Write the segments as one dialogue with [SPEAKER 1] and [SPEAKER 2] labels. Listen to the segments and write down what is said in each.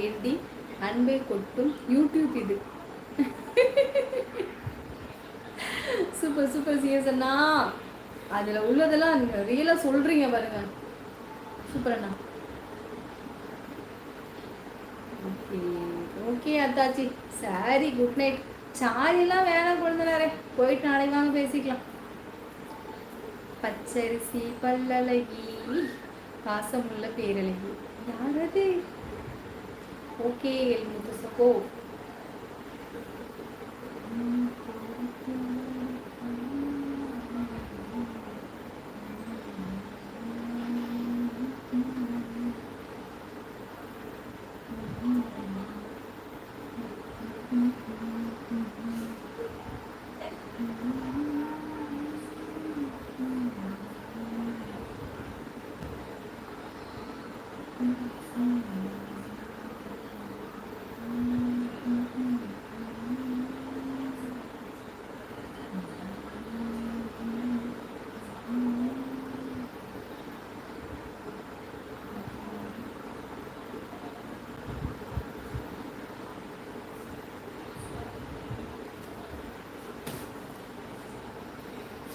[SPEAKER 1] ஏந்தி அன்பை கொட்டும் யூடியூப் இது. சூப்பர் சூப்பர் சிஎஸ் அண்ணா. அதில் உள்ளதெல்லாம் நீங்கள் ரியலாக சொல்கிறீங்க பாருங்க. சூப்பர் அண்ணா. ஓகே ஓகே அத்தாச்சி. சாரி குட் நைட் சாரிலாம் வேணாம் குழந்தைனாரே. போயிட்டு நாளைக்கு வாங்க பேசிக்கலாம். பச்சரிசி பல்லழகி பாசமுள்ள பேரழகி. யாரது 오케이 를 먼저 쓰고 Mm-hmm.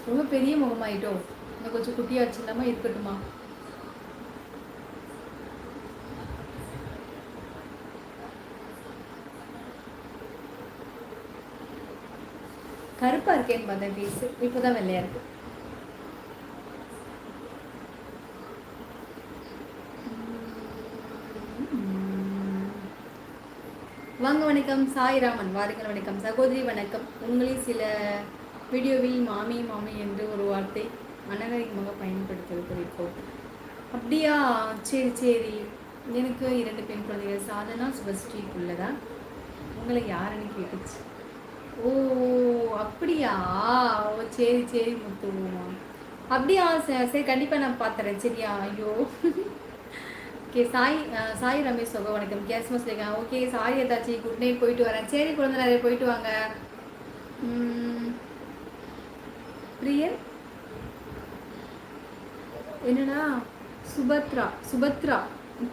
[SPEAKER 1] ரொம்ப பெரிய முகமாயிட்டோம். இன்னும் கொஞ்சம் குட்டியா வச்சிருந்தாமா இருக்கட்டுமா? கருப்பா இருக்கேன்னு பார்த்தேன் பீஸு இப்போ தான் வெள்ளையா இருக்கு. வாங்க வணக்கம். சாய்ராமன் வாருங்கள் வணக்கம். சகோதரி வணக்கம். உங்களே சில வீடியோவில் மாமி மாமி என்று ஒரு வார்த்தை அனகரிகமாக பயன்படுத்துவது குறிப்போம் அப்படியா? சரி சரி. எனக்கு இரண்டு பெண் குழந்தைகள். சாதனா சுபஸ்ரீ உள்ளதா உங்களை யாருன்னு கேட்டுச்சு. ஓ அப்படியா? ஓ சரி சரி முத்துவோமா அப்படியா ச- சரி கண்டிப்பாக நான் பார்த்துறேன் சரியா? ஐயோ. ஓகே சாய் சாய் ரமேஷ் சொக வணக்கம். கேஸ்மஸ் லேக்கா ஓகே சாய் ஏதாச்சும் குட் நைட். போயிட்டு வரேன். சரி குழந்தை நிறைய போயிட்டு வாங்க. ம் பிரியன். என்னன்னா சுபத்ரா சுபத்ரா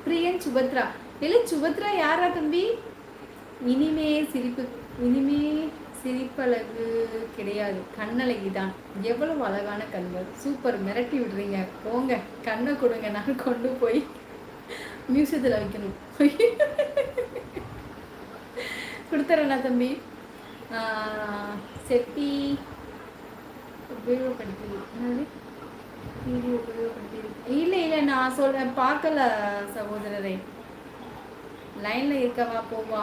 [SPEAKER 1] பிரியன் சுபத்ரா. இல்லை சுபத்ரா யாரா தம்பி? இனிமே சிரிப்பு இனிமே சிரிப்பழகு கிடையாது. கண்ணழகி தான் எவ்வளவு அழகான கண்கள். சூப்பர். மிரட்டி விடுறீங்க. போங்க. கண்ணை கொடுங்க. நான் கொண்டு போய் மியூசியத்தில் வைக்கணும். கொடுத்துறேண்ணா தம்பி? ஆஹ் செப்பி உபயோகப்படுத்தி என்னது வீடியோ உபயோகப்படுத்தி இல்லை இல்லை நான் சொல்றேன் பார்க்கல சகோதரரை. லைன்ல இருக்கவா போவா.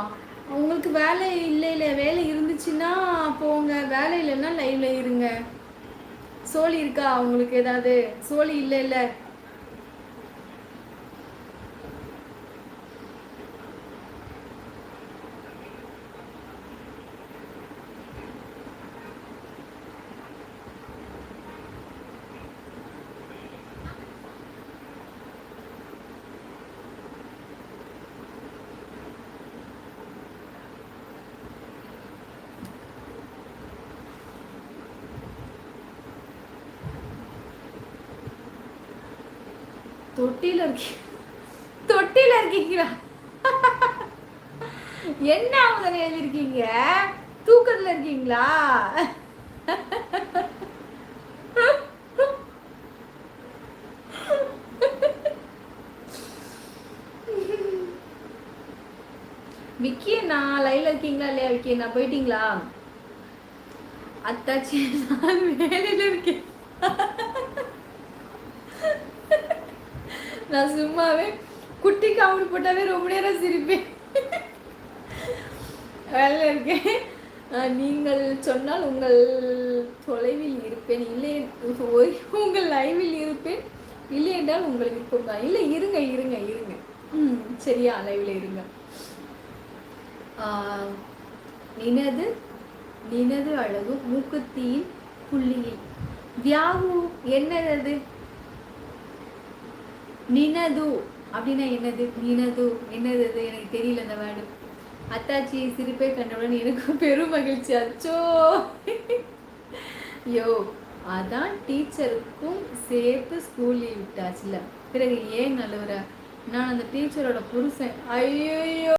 [SPEAKER 1] உங்களுக்கு வேலை இல்லை இல்லை வேலை இருந்துச்சுன்னா போங்க. வேலை இல்லைன்னா லைவ்ல இருங்க. சோழி இருக்கா? உங்களுக்கு ஏதாவது? சோழி இல்லை இல்லை. தொட்டில இருக்கீ தொட்டில இருக்கீங்களா? என்ன அவங்க எழுதிருக்கீங்க தூக்கத்துல இருக்கீங்களா? விக்கி நான் லைவ்ல இருக்கீங்களா இல்லையா விக்கி நான் போயிட்டீங்களா? அத்தாச்சி நான் வேலையில இருக்கேன். நான் சும்மாவே குட்டி காமெடி போட்டாவே ரொம்ப நேரம் சிரிப்பேன். வேலை இருக்கேன். நீங்கள் சொன்னால் உங்கள் தொலைவில் இருப்பேன். இல்லை உங்கள் லைவில் இருப்பேன். இல்லை என்றால் உங்கள் விருப்பம் தான் இல்லை இருங்க இருங்க இருங்க. ம் சரியா லைவில் இருங்க. நினது நினது அழகு மூக்குத்தியின் புள்ளியில். வியாகு என்னது நினது. அப்படின்னா என்னது? நினது. என்னது அது? எனக்கு தெரியல அந்த வேர்டு அத்தாச்சி சிரிப்பை கண்டவுடன் எனக்கு பெரும் மகிழ்ச்சி. அச்சோ! யோ அதான் டீச்சருக்கும் சேர்த்து ஸ்கூல் லீவ் விட்டாச்சுல. பிறகு ஏன் நல்லவர? நான் அந்த டீச்சரோட புருஷன். ஐயோ